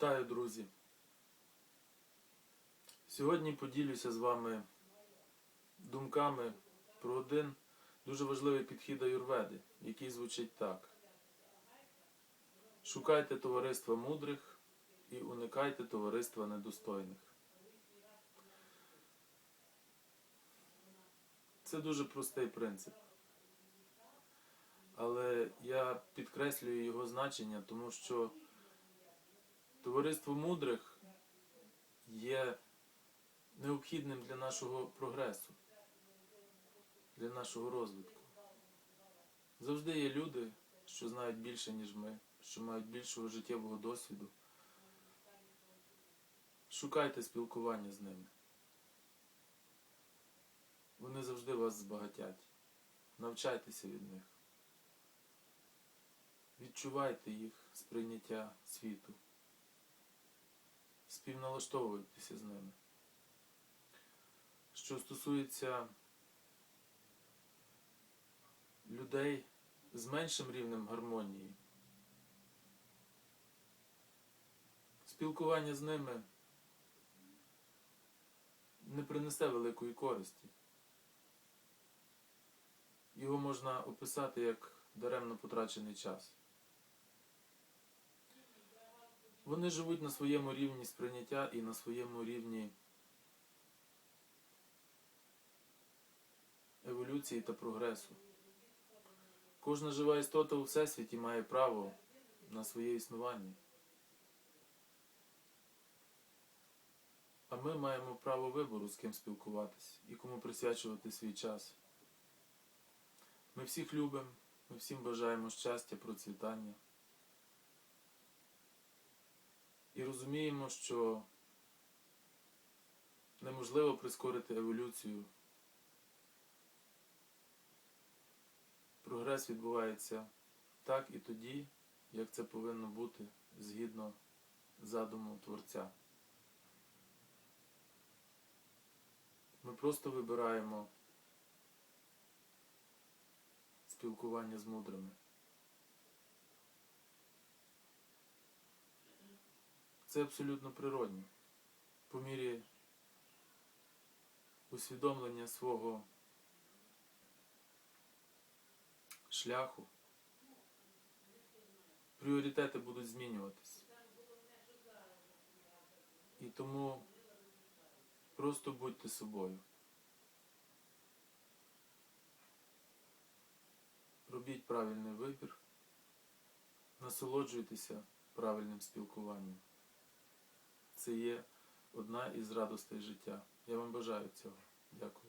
Вітаю, друзі! Сьогодні поділюся з вами думками про один дуже важливий підхід аюрведи, який звучить так. Шукайте товариства мудрих і уникайте товариства недостойних. Це дуже простий принцип. Але я підкреслюю його значення, тому що Товариство мудрих є необхідним для нашого прогресу, для нашого розвитку. Завжди є люди, що знають більше, ніж ми, що мають більшого життєвого досвіду. Шукайте спілкування з ними. Вони завжди вас збагатять. Навчайтеся від них. Відчувайте їх сприйняття світу співналаштовуйтеся з ними. Що стосується людей з меншим рівнем гармонії, спілкування з ними не принесе великої користі. Його можна описати як даремно потрачений час. Вони живуть на своєму рівні сприйняття і на своєму рівні еволюції та прогресу. Кожна жива істота у Всесвіті має право на своє існування. А ми маємо право вибору, з ким спілкуватись і кому присвячувати свій час. Ми всіх любимо, ми всім бажаємо щастя, процвітання. І розуміємо, що неможливо прискорити еволюцію. Прогрес відбувається так і тоді, як це повинно бути згідно задуму Творця. Ми просто вибираємо спілкування з мудрими. Це абсолютно природно. По мірі усвідомлення свого шляху пріоритети будуть змінюватись. І тому просто будьте собою. Робіть правильний вибір, насолоджуйтеся правильним спілкуванням. Це є одна із радостей життя. Я вам бажаю цього. Дякую.